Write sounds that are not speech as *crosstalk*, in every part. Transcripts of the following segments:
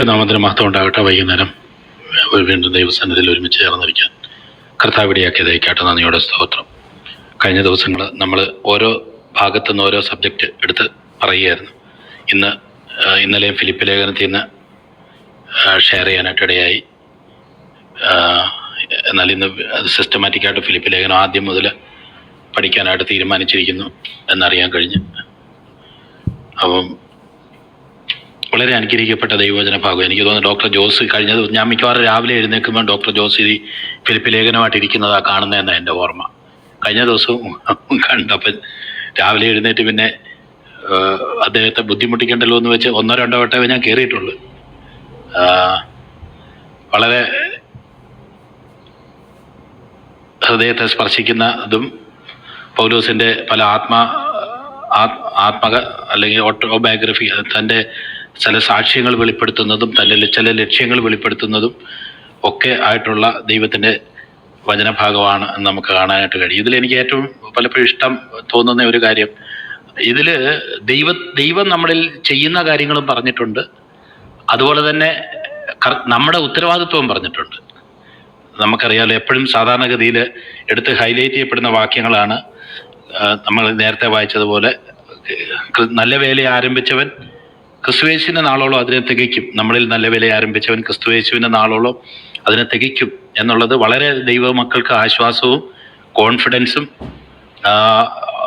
ഈശ്വരനാമത്തിന് മഹത്വം ഉണ്ടാകട്ടെ വൈകുന്നേരം വീണ്ടും ദൈവസന്നിധിയിൽ ഒരുമിച്ച് ചേർന്നിരിക്കാൻ കർത്താവിടിയാക്കിയതായിക്കാട്ടെ നന്ദിയുടെ സ്തോത്രം. കഴിഞ്ഞ ദിവസങ്ങൾ നമ്മൾ ഓരോ ഭാഗത്തു നിന്ന് ഓരോ സബ്ജക്റ്റ് എടുത്ത് പറയുകയായിരുന്നു. ഇന്ന് ഇന്നലെയും ഫിലിപ്പ് ലേഖനത്തിൽ നിന്ന് ഷെയർ ചെയ്യാനായിട്ട് ഇടയായി. എന്നാൽ ഇന്ന് സിസ്റ്റമാറ്റിക്കായിട്ട് ഫിലിപ്പ് ലേഖനം ആദ്യം മുതൽ പഠിക്കാനായിട്ട് തീരുമാനിച്ചിരിക്കുന്നു എന്നറിയാൻ കഴിഞ്ഞ്. അപ്പം വളരെ അനുഗ്രഹിക്കപ്പെട്ട ദൈവവചന ഭാഗം എനിക്ക് തോന്നുന്നു ഡോക്ടർ ജോസ് കഴിഞ്ഞ ദിവസം ഞാൻ മിക്കവാറും രാവിലെ എഴുന്നേൽക്കുമ്പോൾ ഡോക്ടർ ജോസ് ഈ ഫിലിപ്പ് ലേഖനമായിട്ട് ഇരിക്കുന്നതാ കാണുന്നതെന്നാണ് എന്റെ ഓർമ്മ. കഴിഞ്ഞ ദിവസവും കണ്ടപ്പോൾ രാവിലെ എഴുന്നേറ്റ് പിന്നെ അദ്ദേഹത്തെ ബുദ്ധിമുട്ടിക്കണ്ടല്ലോ എന്ന് വെച്ച് ഒന്നോ രണ്ടോ വട്ടമേ ഞാൻ കയറിയിട്ടുള്ളൂ വളരെ ഹൃദയത്തെ സ്പർശിക്കുന്നതും പൗലോസിന്റെ പല ആത്മ ആത്മക അല്ലെങ്കിൽ ഓട്ടോബയോഗ്രഫി തന്റെ ചില സാക്ഷ്യങ്ങൾ വെളിപ്പെടുത്തുന്നതും തന്റെ ചില ലക്ഷ്യങ്ങൾ വെളിപ്പെടുത്തുന്നതും ഒക്കെ ആയിട്ടുള്ള ദൈവത്തിന്റെ വചനഭാഗമാണ് എന്ന് നമുക്ക് കാണാനായിട്ട് കഴിയും. ഇതിൽ എനിക്ക് ഏറ്റവും പലപ്പോഴും ഇഷ്ടം തോന്നുന്ന ഒരു കാര്യം ഇതിൽ ദൈവ ദൈവം നമ്മളിൽ ചെയ്യുന്ന കാര്യങ്ങളും പറഞ്ഞിട്ടുണ്ട്. അതുപോലെ തന്നെ നമ്മുടെ ഉത്തരവാദിത്വവും പറഞ്ഞിട്ടുണ്ട്. നമുക്കറിയാലോ എപ്പോഴും സാധാരണഗതിയിൽ എടുത്ത് ഹൈലൈറ്റ് ചെയ്യപ്പെടുന്ന വാക്യങ്ങളാണ് നമ്മൾ നേരത്തെ വായിച്ചതുപോലെ നല്ല വേല ആരംഭിച്ചവൻ ക്രിസ്തുവേശുവിന്റെ നാളോളം അതിനെ തികയ്ക്കും. നമ്മളിൽ നല്ല വില ആരംഭിച്ചവൻ ക്രിസ്തുവേശുവിന്റെ നാളോളം അതിനെ തികയ്ക്കും എന്നുള്ളത് വളരെ ദൈവമക്കൾക്ക് ആശ്വാസവും കോൺഫിഡൻസും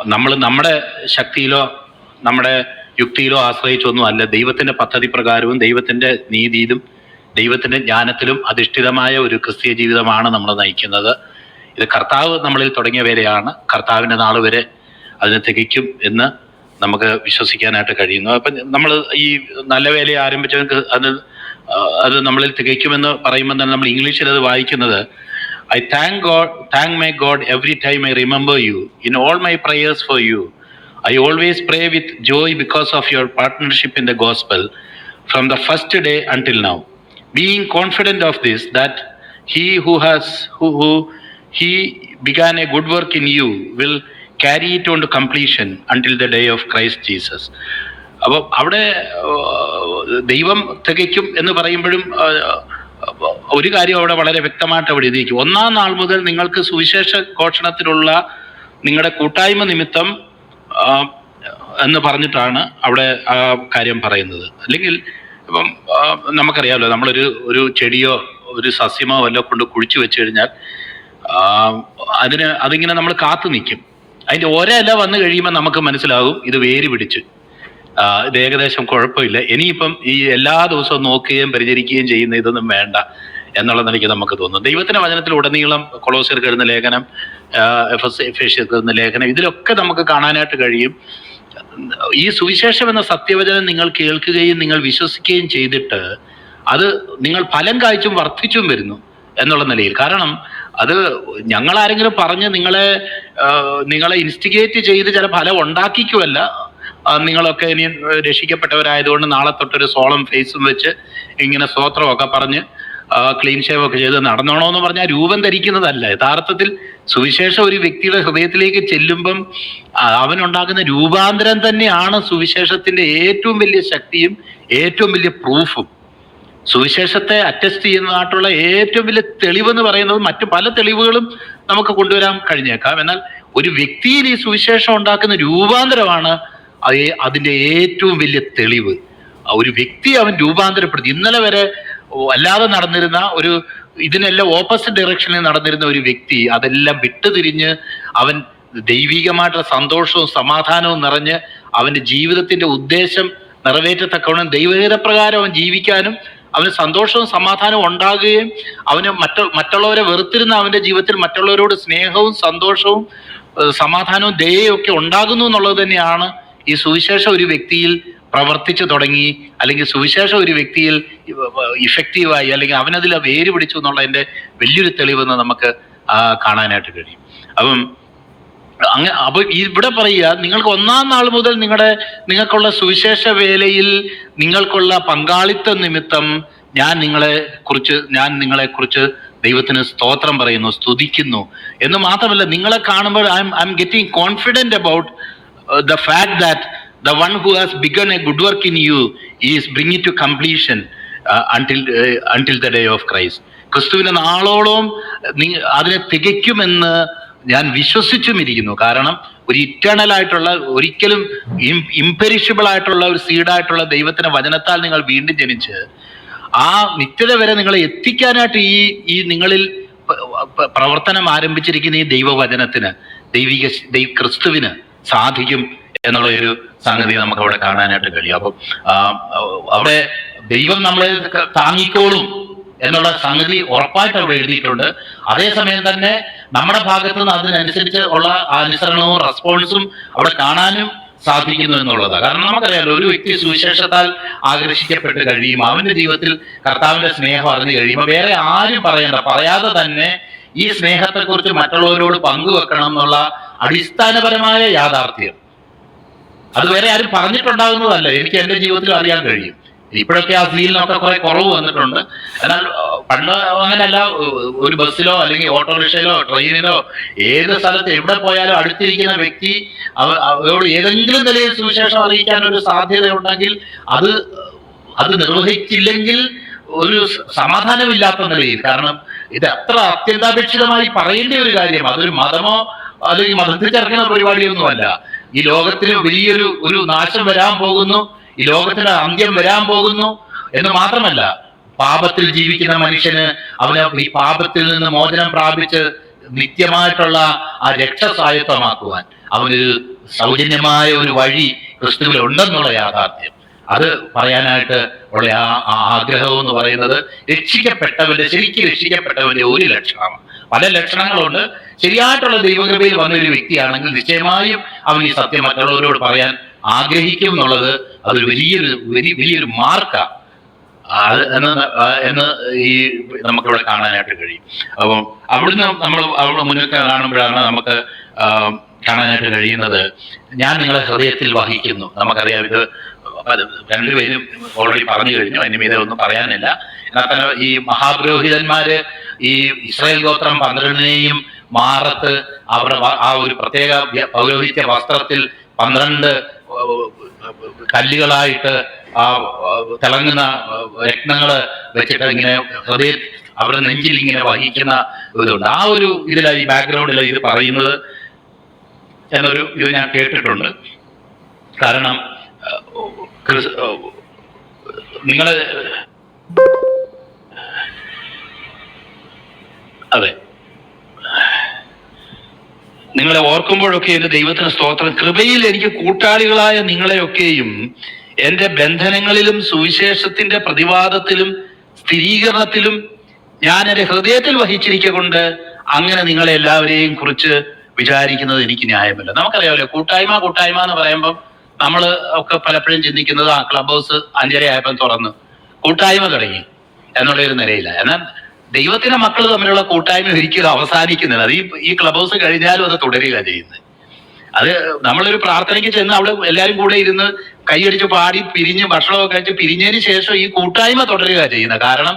നമ്മൾ നമ്മുടെ ശക്തിയിലോ നമ്മുടെ യുക്തിയിലോ ആശ്രയിച്ചൊന്നും അല്ല. ദൈവത്തിന്റെ പദ്ധതി പ്രകാരവും ദൈവത്തിന്റെ നീതിയിലും ദൈവത്തിന്റെ ജ്ഞാനത്തിലും അധിഷ്ഠിതമായ ഒരു ക്രിസ്തീയ ജീവിതമാണ് നമ്മൾ നയിക്കുന്നത്. ഇത് കർത്താവ് നമ്മളിൽ തുടങ്ങിയ വേലയാണ്. കർത്താവിന്റെ നാൾ വരെ അതിനെ തികയ്ക്കും എന്ന് നമുക്ക് വിശ്വസിക്കാനായിട്ട് കഴിയുന്നു. അപ്പം നമ്മൾ ഈ നല്ല വേല ആരംഭിച്ചവർക്ക് അത് അത് നമ്മളിൽ തികയ്ക്കുമെന്ന് പറയുമ്പോൾ തന്നെ നമ്മൾ ഇംഗ്ലീഷിൽ അത് വായിക്കുന്നത് I thank God thank my God every time I remember you in all my prayers for you I always pray with joy because of your partnership in the gospel from the first day until now being confident of this that he who has who who he began a good work in you will carry it on to completion until the day of Christ Jesus അപ്പോൾ അവിടെ ദൈവം തികയ്ക്കും എന്ന് പറയുമ്പോഴും ഒരു കാര്യം അവിടെ വളരെ വ്യക്തമായിട്ട് അവിടെ എഴുതിയിരിക്കും. ഒന്നാം നാൾ മുതൽ നിങ്ങൾക്ക് സുവിശേഷ ഘോഷണത്തിലുള്ള നിങ്ങളുടെ കൂട്ടായ്മ നിമിത്തം എന്ന് പറഞ്ഞിട്ടാണ് അവിടെ ആ കാര്യം പറയുന്നത്. അല്ലെങ്കിൽ ഇപ്പം നമുക്കറിയാമല്ലോ നമ്മളൊരു ഒരു ചെടിയോ ഒരു സസ്യമോ വല്ലോ കൊണ്ട് കുഴിച്ചു വെച്ച് കഴിഞ്ഞാൽ അതിന് അതിങ്ങനെ നമ്മൾ കാത്തു നിൽക്കും. അതിന്റെ ഒരല വന്നു കഴിയുമ്പോൾ നമുക്ക് മനസ്സിലാകും ഇത് വേര് പിടിച്ച്. ഇത് ഏകദേശം കുഴപ്പമില്ല. ഇനിയിപ്പം ഈ എല്ലാ ദിവസവും നോക്കുകയും പരിചരിക്കുകയും ചെയ്യുന്ന ഇതൊന്നും വേണ്ട എന്നുള്ള നിലയ്ക്ക് നമുക്ക് തോന്നും. ദൈവത്തിന്റെ വചനത്തിൽ ഉടനീളം കൊളോസിയർക്ക് എഴുതുന്ന ലേഖനം എഫ് എസ് എഫേഷ്യർക്ക് എഴുതുന്ന ലേഖനം ഇതിലൊക്കെ നമുക്ക് കാണാനായിട്ട് കഴിയും. ഈ സുവിശേഷം എന്ന സത്യവചനം നിങ്ങൾ കേൾക്കുകയും നിങ്ങൾ വിശ്വസിക്കുകയും ചെയ്തിട്ട് അത് നിങ്ങൾ ഫലം കായ്ച്ചും വർദ്ധിച്ചും വരുന്നു എന്നുള്ള നിലയിൽ. കാരണം അത് ഞങ്ങൾ ആരെങ്കിലും പറഞ്ഞ് നിങ്ങളെ നിങ്ങളെ ഇൻസ്റ്റിഗേറ്റ് ചെയ്ത് ചില ഫലം ഉണ്ടാക്കിക്കുമല്ല നിങ്ങളൊക്കെ ഇനി രക്ഷിക്കപ്പെട്ടവരായതുകൊണ്ട് നാളെ തൊട്ടൊരു സോളം ഫേസും വെച്ച് ഇങ്ങനെ സ്തോത്രമൊക്കെ പറഞ്ഞ് ക്ലീൻ ഷേവ് ഒക്കെ ചെയ്ത് നടന്നോണോ എന്ന് പറഞ്ഞാൽ രൂപം ധരിക്കുന്നതല്ല. യഥാർത്ഥത്തിൽ സുവിശേഷം ഒരു വ്യക്തിയുടെ ഹൃദയത്തിലേക്ക് ചെല്ലുമ്പം അവനുണ്ടാക്കുന്ന രൂപാന്തരം തന്നെയാണ് സുവിശേഷത്തിന്റെ ഏറ്റവും വലിയ ശക്തിയും ഏറ്റവും വലിയ പ്രൂഫും. സുവിശേഷത്തെ അറ്റസ്റ്റ് ചെയ്യുന്നതായിട്ടുള്ള ഏറ്റവും വലിയ തെളിവെന്ന് പറയുന്നത് മറ്റു പല തെളിവുകളും നമുക്ക് കൊണ്ടുവരാൻ കഴിഞ്ഞേക്കാം. എന്നാൽ ഒരു വ്യക്തിയിൽ ഈ സുവിശേഷം ഉണ്ടാക്കുന്ന രൂപാന്തരമാണ് അതിന്റെ ഏറ്റവും വലിയ തെളിവ്. ഒരു വ്യക്തി അവൻ രൂപാന്തരപ്പെടുത്തി. ഇന്നലെ വരെ അല്ലാതെ നടന്നിരുന്ന ഒരു ഇതിനെല്ലാം ഓപ്പോസിറ്റ് ഡയറക്ഷനിൽ നടന്നിരുന്ന ഒരു വ്യക്തി അതെല്ലാം വിട്ടുതിരിഞ്ഞ് അവൻ ദൈവികമായിട്ടുള്ള സന്തോഷവും സമാധാനവും നിറഞ്ഞ് അവന്റെ ജീവിതത്തിന്റെ ഉദ്ദേശം നിറവേറ്റത്തക്കവണ്ണം ദൈവഹിതപ്രകാരം അവൻ ജീവിക്കാനും അവന് സന്തോഷവും സമാധാനവും ഉണ്ടാകുകയും അവന് മറ്റ മറ്റുള്ളവരെ വെറുത്തിരുന്ന അവന്റെ ജീവിതത്തിൽ മറ്റുള്ളവരോട് സ്നേഹവും സന്തോഷവും സമാധാനവും ദയയും ഒക്കെ ഉണ്ടാകുന്നു എന്നുള്ളത് തന്നെയാണ് ഈ സുവിശേഷം ഒരു വ്യക്തിയിൽ പ്രവർത്തിച്ചു തുടങ്ങി അല്ലെങ്കിൽ സുവിശേഷം ഒരു വ്യക്തിയിൽ ഇഫക്റ്റീവായി അല്ലെങ്കിൽ അവനതിൽ വേര് പിടിച്ചു എന്നുള്ളതിന്റെ വലിയൊരു തെളിവെന്ന് നമുക്ക് കാണാനായിട്ട് കഴിയും. അപ്പം അങ്ങ അപ്പൊ ഇവിടെ പറയുക നിങ്ങൾക്ക് ഒന്നാം നാൾ മുതൽ നിങ്ങളുടെ നിങ്ങൾക്കുള്ള സുവിശേഷ വേലയിൽ നിങ്ങൾക്കുള്ള പങ്കാളിത്ത നിമിത്തം ഞാൻ നിങ്ങളെ കുറിച്ച് ഞാൻ നിങ്ങളെ കുറിച്ച് ദൈവത്തിന് സ്തോത്രം പറയുന്നു സ്തുതിക്കുന്നു. എന്ന് മാത്രമല്ല നിങ്ങളെ കാണുമ്പോൾ I I am getting confident about the fact that the one who has begun a good work in you is bring it to completion until until the day of Christ ക്രിസ്തുവിനെ നാളോളം അതിനെ തികയ്ക്കുമെന്ന് ഞാൻ വിശ്വസിച്ചും ഇരിക്കുന്നു കാരണം ഒരു ഇറ്റേണൽ ആയിട്ടുള്ള ഒരിക്കലും imperishable ആയിട്ടുള്ള ഒരു സീഡായിട്ടുള്ള ദൈവത്തിന്റെ വചനത്താൽ നിങ്ങൾ വീണ്ടും ജനിച്ച് ആ നിത്യത വരെ നിങ്ങളെ എത്തിക്കാനായിട്ട് ഈ ഈ നിങ്ങളിൽ പ്രവർത്തനം ആരംഭിച്ചിരിക്കുന്ന ഈ ദൈവവചനത്തിന് ദൈവിക ദൈവ ക്രിസ്തുവിന് സാധിക്കും എന്നുള്ള ഒരു സംഗതി നമുക്ക് അവിടെ കാണാനായിട്ട് കഴിയും. അപ്പം അവിടെ ദൈവം നമ്മളെ താങ്ങിക്കോളും. എന്നുള്ള സംഗതി ഉറപ്പായിട്ട് അവിടെ എഴുതിയിട്ടുണ്ട്. അതേസമയം തന്നെ നമ്മുടെ ഭാഗത്തു നിന്ന് അതിനനുസരിച്ച് ഉള്ള അനുസരണവും റെസ്പോൺസും അവിടെ കാണാനും സാധിക്കുന്നു എന്നുള്ളതാണ്. കാരണം നമുക്കറിയാലോ ഒരു വ്യക്തി സുവിശേഷത്താൽ ആകർഷിക്കപ്പെട്ട് കഴിയും. അവന്റെ ജീവിതത്തിൽ കർത്താവിന്റെ സ്നേഹം അറിഞ്ഞു കഴിയുമ്പോൾ വേറെ ആരും പറയണ്ട പറയാതെ തന്നെ ഈ സ്നേഹത്തെക്കുറിച്ച് മറ്റുള്ളവരോട് പങ്കുവെക്കണം എന്നുള്ള അടിസ്ഥാനപരമായ യാഥാർത്ഥ്യം. അത് വേറെ ആരും പറഞ്ഞിട്ടുണ്ടാകുന്നതല്ല. എനിക്ക് എന്റെ ജീവിതത്തിൽ അറിയാൻ കഴിയും. ഇപ്പോഴൊക്കെ ആ ഫീലിനൊക്കെ കുറെ കുറവ് വന്നിട്ടുണ്ട്. എന്നാൽ പണ്ട് അങ്ങനെയല്ല ഒരു ബസ്സിലോ അല്ലെങ്കിൽ ഓട്ടോറിക്ഷയിലോ ട്രെയിനിലോ ഏത് സ്ഥലത്ത് എവിടെ പോയാലും അടുത്തിരിക്കുന്ന വ്യക്തി അവ- അവരോട് ഏതെങ്കിലും നിലയിൽ സുവിശേഷം അറിയിക്കാൻ ഒരു സാധ്യത ഉണ്ടെങ്കിൽ അത് അത് നിർവഹിച്ചില്ലെങ്കിൽ ഒരു സമാധാനമില്ലാത്ത നിലയിൽ. കാരണം ഇത് അത്ര അത്യന്താപേക്ഷിതമായി പറയേണ്ട ഒരു കാര്യം. അതൊരു മതമോ അല്ലെങ്കിൽ മതത്തിൽ ചേർക്കുന്ന പരിപാടിയൊന്നുമല്ല. ഈ ലോകത്തിന് വലിയൊരു ഒരു നാശം വരാൻ പോകുന്നു. ഈ ലോകത്തിന് അന്ത്യം വരാൻ പോകുന്നു എന്ന് മാത്രമല്ല പാപത്തിൽ ജീവിക്കുന്ന മനുഷ്യന് അവന് ഈ പാപത്തിൽ നിന്ന് മോചനം പ്രാപിച്ച് നിത്യമായിട്ടുള്ള ആ രക്ഷ സ്വായത്തമാക്കുവാൻ അവനൊരു സൗജന്യമായ ഒരു വഴി ക്രിസ്തുവിൽ ഉണ്ടെന്നുള്ള യാഥാർത്ഥ്യം. അത് പറയാനായിട്ട് ഉള്ള ആ ആഗ്രഹം എന്ന് പറയുന്നത് രക്ഷിക്കപ്പെട്ടവന്റെ ശരിക്കും രക്ഷിക്കപ്പെട്ടവന്റെ ഒരു ലക്ഷണമാണ്. പല ലക്ഷണങ്ങളുണ്ട്. ശരിയായിട്ടുള്ള ദൈവകൃപയിൽ വന്ന ഒരു വ്യക്തിയാണെങ്കിൽ നിശ്ചയമായും അവൻ ഈ സത്യം മറ്റുള്ളവരോട് പറയാൻ ആഗ്രഹിക്കും എന്നുള്ളത് അതൊരു വലിയൊരു വലിയ വലിയൊരു മാർക്കാണ് അത് എന്ന് എന്ന് ഈ നമുക്കിവിടെ കാണാനായിട്ട് കഴിയും. അപ്പം അവിടുന്ന് നമ്മൾ അവിടെ മുന്നിൽ കാണുമ്പോഴാണ് നമുക്ക് കാണാനായിട്ട് കഴിയുന്നത്. ഞാൻ നിങ്ങളെ ഹൃദയത്തിൽ വഹിക്കുന്നു. നമുക്കറിയാം ഇത് രണ്ടുപേരും ഓൾറെഡി പറഞ്ഞു കഴിഞ്ഞു. അതിന് മീതെ ഒന്നും പറയാനില്ല. എന്നാൽ തന്നെ ഈ മഹാപുരോഹിതന്മാര് ഈ ഇസ്രായേൽ ഗോത്രം പന്ത്രണ്ടിനെയും മാറത്ത് വ- ആ ഒരു പ്രത്യേക പൗരോഹിത്യ വസ്ത്രത്തിൽ പന്ത്രണ്ട് കല്ലുകളായിട്ട് ആ തിളങ്ങുന്ന രത്നങ്ങൾ വെച്ചിട്ട് ഇങ്ങനെ ഹൃദയ അവരുടെ നെഞ്ചിൽ ഇങ്ങനെ വഹിക്കുന്ന ഇതുണ്ട്. ആ ഒരു ഇതിലായി ബാക്ക്ഗ്രൗണ്ടിൽ ഇത് പറയുന്നത് എന്നൊരു ഇത് ഞാൻ കേട്ടിട്ടുണ്ട്. കാരണം നിങ്ങൾ അതെ. നിങ്ങളെ ഓർക്കുമ്പോഴൊക്കെ എന്റെ ദൈവത്തിന് സ്തോത്രം. കൃപയിൽ എനിക്ക് കൂട്ടാളികളായ നിങ്ങളെയൊക്കെയും എന്റെ ബന്ധനങ്ങളിലും സുവിശേഷത്തിന്റെ പ്രതിവാദത്തിലും സ്ഥിരീകരണത്തിലും ഞാൻ എന്റെ ഹൃദയത്തിൽ വഹിച്ചിരിക്കൊണ്ട് അങ്ങനെ നിങ്ങളെ എല്ലാവരെയും കുറിച്ച് വിചാരിക്കുന്നത് എനിക്ക് ന്യായമല്ല. നമുക്കറിയാമല്ലോ കൂട്ടായ്മ കൂട്ടായ്മ എന്ന് പറയുമ്പം നമ്മൾ ഒക്കെ പലപ്പോഴും ചിന്തിക്കുന്നത് ആ ക്ലബ് ഹൗസ് അഞ്ചര ആയപ്പം തുറന്ന്. കൂട്ടായ്മ തുടങ്ങി. എന്നുള്ള ഒരു നിലയില്ല. എന്നാൽ ദൈവത്തിന്റെ മക്കൾ തമ്മിലുള്ള കൂട്ടായ്മ ഒരിക്കലും അവസാനിക്കുന്നില്ല. അത് ഈ ക്ലബ് ഹൗസ് കഴിഞ്ഞാലും അത് തുടരുക ചെയ്യുന്നത്. അത് നമ്മളൊരു പ്രാർത്ഥനയ്ക്ക് ചെന്ന് അവിടെ എല്ലാവരും കൂടെ ഇരുന്ന് കൈയടിച്ച് പാടി പിരിഞ്ഞ് ഭക്ഷണമൊക്കെ കഴിച്ച് പിരിഞ്ഞതിന് ശേഷം ഈ കൂട്ടായ്മ തുടരുക ചെയ്യുന്നത്. കാരണം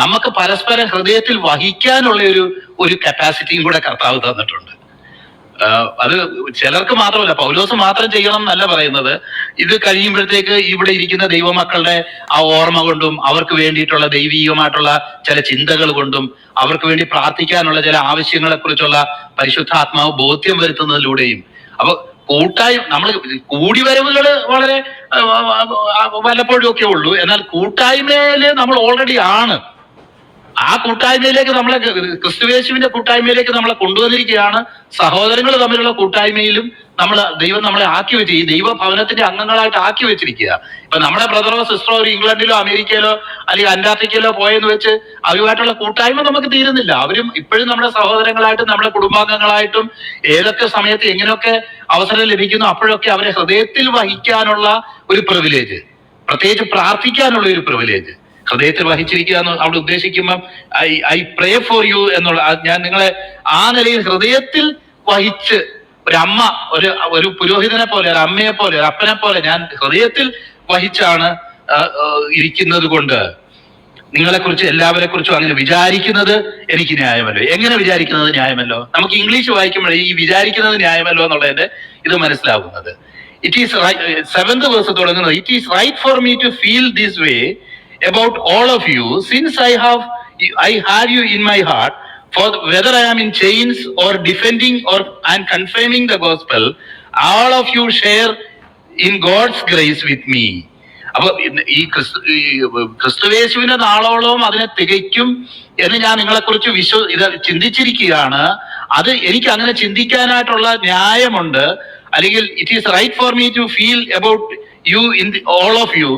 നമുക്ക് പരസ്പരം ഹൃദയത്തിൽ വഹിക്കാനുള്ള ഒരു ഒരു കപ്പാസിറ്റിയും കൂടെ കർത്താവ് തന്നിട്ടുണ്ട്. അത് ചിലർക്ക് മാത്രമല്ല പൗലോസ് മാത്രം ചെയ്യണം എന്നല്ല പറയുന്നത്. ഇത് കഴിയുമ്പോഴത്തേക്ക് ഇവിടെ ഇരിക്കുന്ന ദൈവമക്കളുടെ ആ ഓർമ്മ കൊണ്ടും അവർക്ക് വേണ്ടിയിട്ടുള്ള ദൈവീകമായിട്ടുള്ള ചില ചിന്തകൾ കൊണ്ടും അവർക്ക് വേണ്ടി പ്രാർത്ഥിക്കാനുള്ള ചില ആവശ്യങ്ങളെ കുറിച്ചുള്ള പരിശുദ്ധാത്മാവ് ബോധ്യം വരുത്തുന്നതിലൂടെയും. അപ്പൊ കൂട്ടായ്മ നമ്മൾ കൂടിവരവുകൾ വളരെ വല്ലപ്പോഴും ഒക്കെ ഉള്ളൂ. എന്നാൽ കൂട്ടായ്മയിൽ നമ്മൾ ഓൾറെഡി ആണ്. ആ കൂട്ടായ്മയിലേക്ക് നമ്മളെ ക്രിസ്തുവേശുവിന്റെ കൂട്ടായ്മയിലേക്ക് നമ്മളെ കൊണ്ടുവന്നിരിക്കുകയാണ്. സഹോദരങ്ങൾ തമ്മിലുള്ള കൂട്ടായ്മയിലും നമ്മൾ ദൈവം നമ്മളെ ആക്കി വെച്ച് ഈ ദൈവഭവനത്തിന്റെ അംഗങ്ങളായിട്ട് ആക്കി വെച്ചിരിക്കുക. ഇപ്പൊ നമ്മുടെ ബ്രദറോ സിസ്റ്ററോ ഒരു ഇംഗ്ലണ്ടിലോ അമേരിക്കയിലോ അല്ലെങ്കിൽ അന്റാർട്ടിക്കയിലോ പോയെന്ന് വെച്ച് അവരുമായിട്ടുള്ള കൂട്ടായ്മ നമുക്ക് തീരുന്നില്ല. അവരും ഇപ്പോഴും നമ്മുടെ സഹോദരങ്ങളായിട്ടും നമ്മുടെ കുടുംബാംഗങ്ങളായിട്ടും ഏതൊക്കെ സമയത്ത് എങ്ങനെയൊക്കെ അവസരം ലഭിക്കുന്നു അപ്പോഴൊക്കെ അവരെ ഹൃദയത്തിൽ വഹിക്കാനുള്ള ഒരു പ്രിവിലേജ് പ്രത്യേകിച്ച് പ്രാർത്ഥിക്കാനുള്ള ഒരു പ്രിവിലേജ് ഹൃദയത്തിൽ വഹിച്ചിരിക്കുക എന്ന് അവിടെ ഉദ്ദേശിക്കുമ്പം I I pray for you എന്നുള്ള ഞാൻ നിങ്ങളെ ആ നിലയിൽ ഹൃദയത്തിൽ വഹിച്ച് ഒരു അമ്മ ഒരു ഒരു പുരോഹിതനെ പോലെ ഒരു അമ്മയെ പോലെ ഒരു അപ്പനെ പോലെ ഞാൻ ഹൃദയത്തിൽ വഹിച്ചാണ് ഇരിക്കുന്നത് കൊണ്ട്. നിങ്ങളെ കുറിച്ച് എല്ലാവരെ കുറിച്ചും അങ്ങനെ വിചാരിക്കുന്നത് എനിക്ക് ന്യായമല്ലോ. എങ്ങനെ വിചാരിക്കുന്നത് ന്യായമല്ലോ? നമുക്ക് ഇംഗ്ലീഷ് വായിക്കുമ്പോഴേ ഈ വിചാരിക്കുന്നത് ന്യായമല്ലോ എന്നുള്ളതിന്റെ ഇത് മനസ്സിലാകുന്നത് ഇറ്റ് ഈസ് സെവന്ത് വേഴ്സ് തുടങ്ങുന്നത് it is right for me to feel this way about all of you, since I have I have you in my heart, for whether I am in chains or defending or and confirming the gospel, all of you share in God's grace with me. അപ്പൊ ഈ ക്രിസ്തു ഈ ക്രിസ്തുവേശുവിന്റെ നാളോളവും അതിനെ തികയ്ക്കും എന്ന് ഞാൻ നിങ്ങളെക്കുറിച്ച് വിശ്വ ഇത് ചിന്തിച്ചിരിക്കുകയാണ് അത് എനിക്ക് അങ്ങനെ ചിന്തിക്കാനായിട്ടുള്ള ന്യായമുണ്ട് അല്ലെങ്കിൽ it is right for me to feel about you in all of you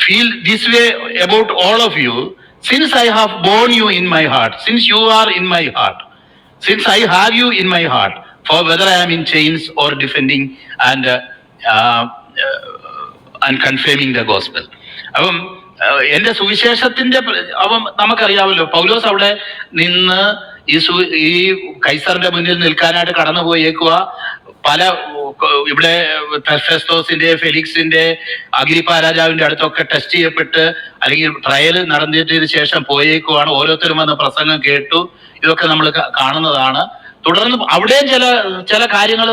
feel this way about all of you since I have borne you in my heart, since you are in my heart, since I have you in my heart, for whether I am in chains or defending and uh, uh, and confirming the gospel. അപ്പം എന്റെ സുവിശേഷത്തിന്റെ അപ്പം നമുക്കറിയാമല്ലോ പൗലോസ് അവിടെ നിന്ന് ഈ സു ഈ കൈസറിന്റെ മുന്നിൽ നിൽക്കാനായിട്ട് കടന്നു പോയേക്കുക പല ഇവിടെ ടെസ്റ്റോസിന്റെ ഫെലിക്സിന്റെ അഗ്രിപ്പ രാജാവിന്റെ അടുത്തൊക്കെ ടെസ്റ്റ് ചെയ്യപ്പെട്ട് അല്ലെങ്കിൽ ട്രയൽ നടന്നിട്ടതിന് ശേഷം പോയേക്കുവാണ്. ഓരോരുത്തരും വന്ന് പ്രസംഗം കേട്ടു. ഇതൊക്കെ നമ്മൾ കാണുന്നതാണ്. തുടർന്ന് അവിടെയും ചില ചില കാര്യങ്ങൾ